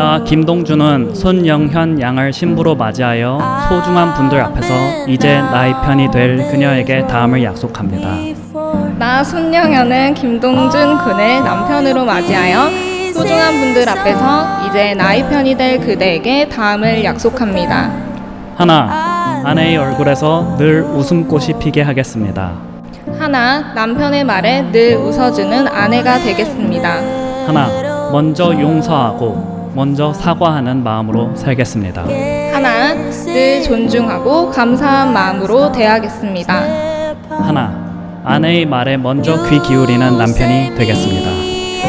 나 김동준은 손영현 양을 신부로 맞이하여 소중한 분들 앞에서 이제 나의 편이 될 그녀에게 다음을 약속합니다. 나 손영현은 김동준 군을 남편으로 맞이하여 소중한 분들 앞에서 이제 나의 편이 될 그대에게 다음을 약속합니다. 하나, 아내의 얼굴에서 늘 웃음꽃이 피게 하겠습니다. 하나, 남편의 말에 늘 웃어주는 아내가 되겠습니다. 하나, 먼저 용서하고 먼저 사과하는 마음으로 살겠습니다. 하나, 늘 존중하고 감사한 마음으로 대하겠습니다. 하나, 아내의 말에 먼저 귀 기울이는 남편이 되겠습니다.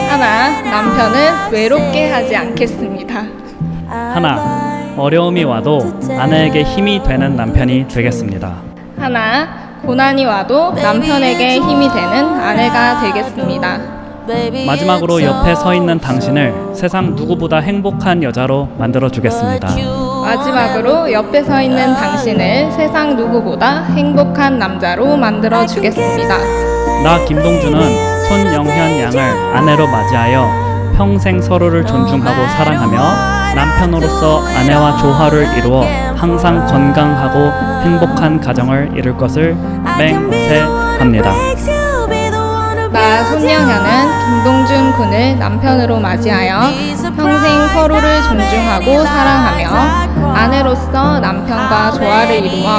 하나, 남편을 외롭게 하지 않겠습니다. 하나, 어려움이 와도 아내에게 힘이 되는 남편이 되겠습니다. 하나, 고난이 와도 남편에게 힘이 되는 아내가 되겠습니다. 마지막으로 옆에 서 있는 당신을 세상 누구보다 행복한 여자로 만들어 주겠습니다. 마지막으로 옆에 서 있는 당신을 세상 누구보다 행복한 남자로 만들어 주겠습니다. 나 김동준은 손영현 양을 아내로 맞이하여 평생 서로를 존중하고 사랑하며 남편으로서 아내와 조화를 이루어 항상 건강하고 행복한 가정을 이룰 것을 맹세합니다. 나 손영현은 김동준 군을 남편으로 맞이하여 평생 서로를 존중하고 사랑하며 아내로서 남편과 조화를 이루어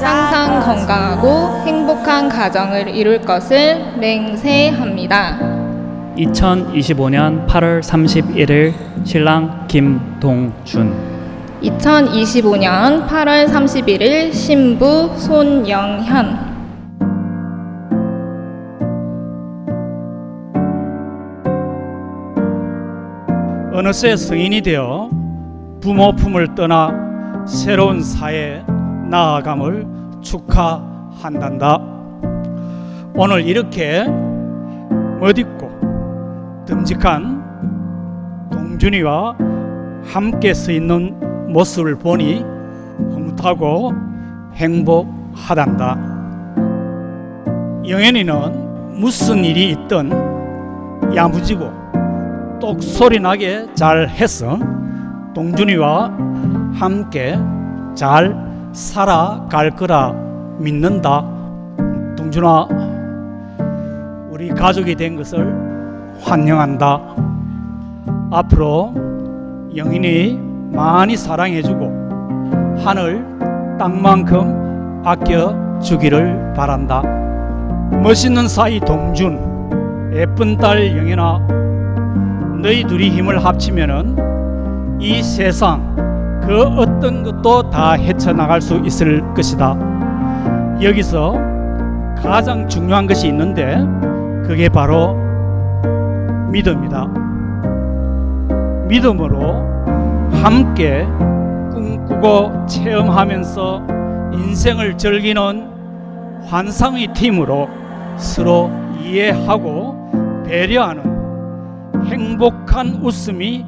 항상 건강하고 행복한 가정을 이룰 것을 맹세합니다. 2025년 8월 31일 신랑 김동준 2025년 8월 31일 신부 손영현 어느새 성인이 되어 부모 품을 떠나 새로운 사회에 나아감을 축하한단다. 오늘 이렇게 멋있고 듬직한 동준이와 함께 서 있는 모습을 보니 흐뭇하고 행복하단다. 영현이는 무슨 일이 있든 야무지고 똑소리 나게 잘 해서 동준이와 함께 잘 살아갈 거라 믿는다. 동준아, 우리 가족이 된 것을 환영한다. 앞으로 영인이 많이 사랑해주고 하늘 땅만큼 아껴 주기를 바란다. 멋있는 사이 동준, 예쁜 딸 영인아, 너희 둘이 힘을 합치면은 이 세상 그 어떤 것도 다 헤쳐나갈 수 있을 것이다. 여기서 가장 중요한 것이 있는데 그게 바로 믿음이다. 믿음으로 함께 꿈꾸고 체험하면서 인생을 즐기는 환상의 팀으로 서로 이해하고 배려하는 행복한 웃음이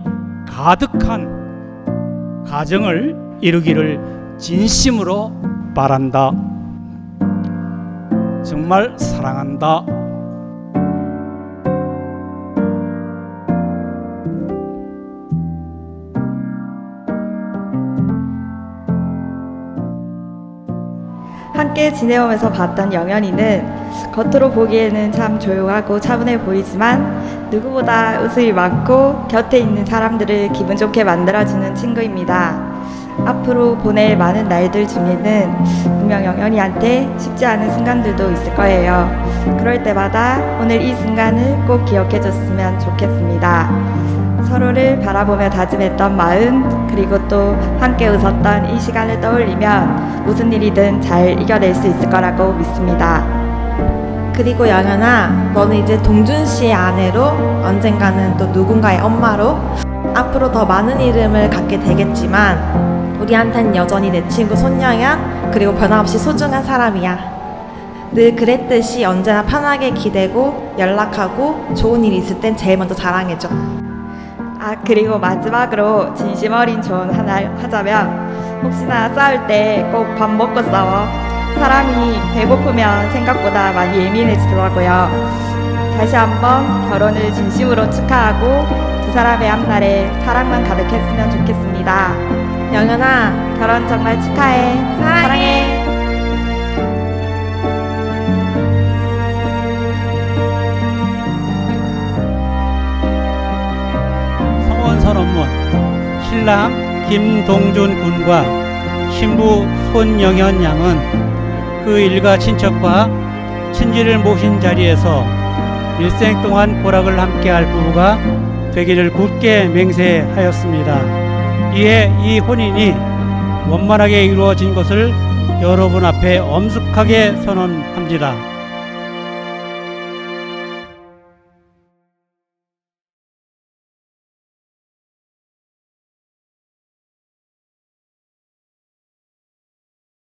가득한 가정을 이루기를 진심으로 바란다. 정말 사랑한다. 함께 지내오면서 봤던 영현이는 겉으로 보기에는 참 조용하고 차분해 보이지만 누구보다 웃음이 많고 곁에 있는 사람들을 기분 좋게 만들어주는 친구입니다. 앞으로 보낼 많은 날들 중에는 분명 영현이한테 쉽지 않은 순간들도 있을 거예요. 그럴 때마다 오늘 이 순간을 꼭 기억해 줬으면 좋겠습니다. 서로를 바라보며 다짐했던 마음, 그리고 또 함께 웃었던 이 시간을 떠올리면 무슨 일이든 잘 이겨낼 수 있을 거라고 믿습니다. 그리고 영현아, 너는 이제 동준 씨의 아내로 언젠가는 또 누군가의 엄마로 앞으로 더 많은 이름을 갖게 되겠지만 우리한텐 여전히 내 친구 손영현 그리고 변함없이 소중한 사람이야. 늘 그랬듯이 언제나 편하게 기대고 연락하고 좋은 일 있을 땐 제일 먼저 자랑해줘. 아 그리고 마지막으로 진심 어린 조언 하나 하자면 혹시나 싸울 때 꼭 밥 먹고 싸워 사람이 배고프면 생각보다 많이 예민해지더라고요 다시 한번 결혼을 진심으로 축하하고 두 사람의 앞날에 사랑만 가득했으면 좋겠습니다. 영현아, 결혼 정말 축하해. 사랑해. 성원 선언문 신랑 김동준 군과 신부 손영현 양은 그 일가 친척과 친지를 모신 자리에서 일생 동안 고락을 함께할 부부가 되기를 굳게 맹세하였습니다. 이에 이 혼인이 원만하게 이루어진 것을 여러분 앞에 엄숙하게 선언합니다.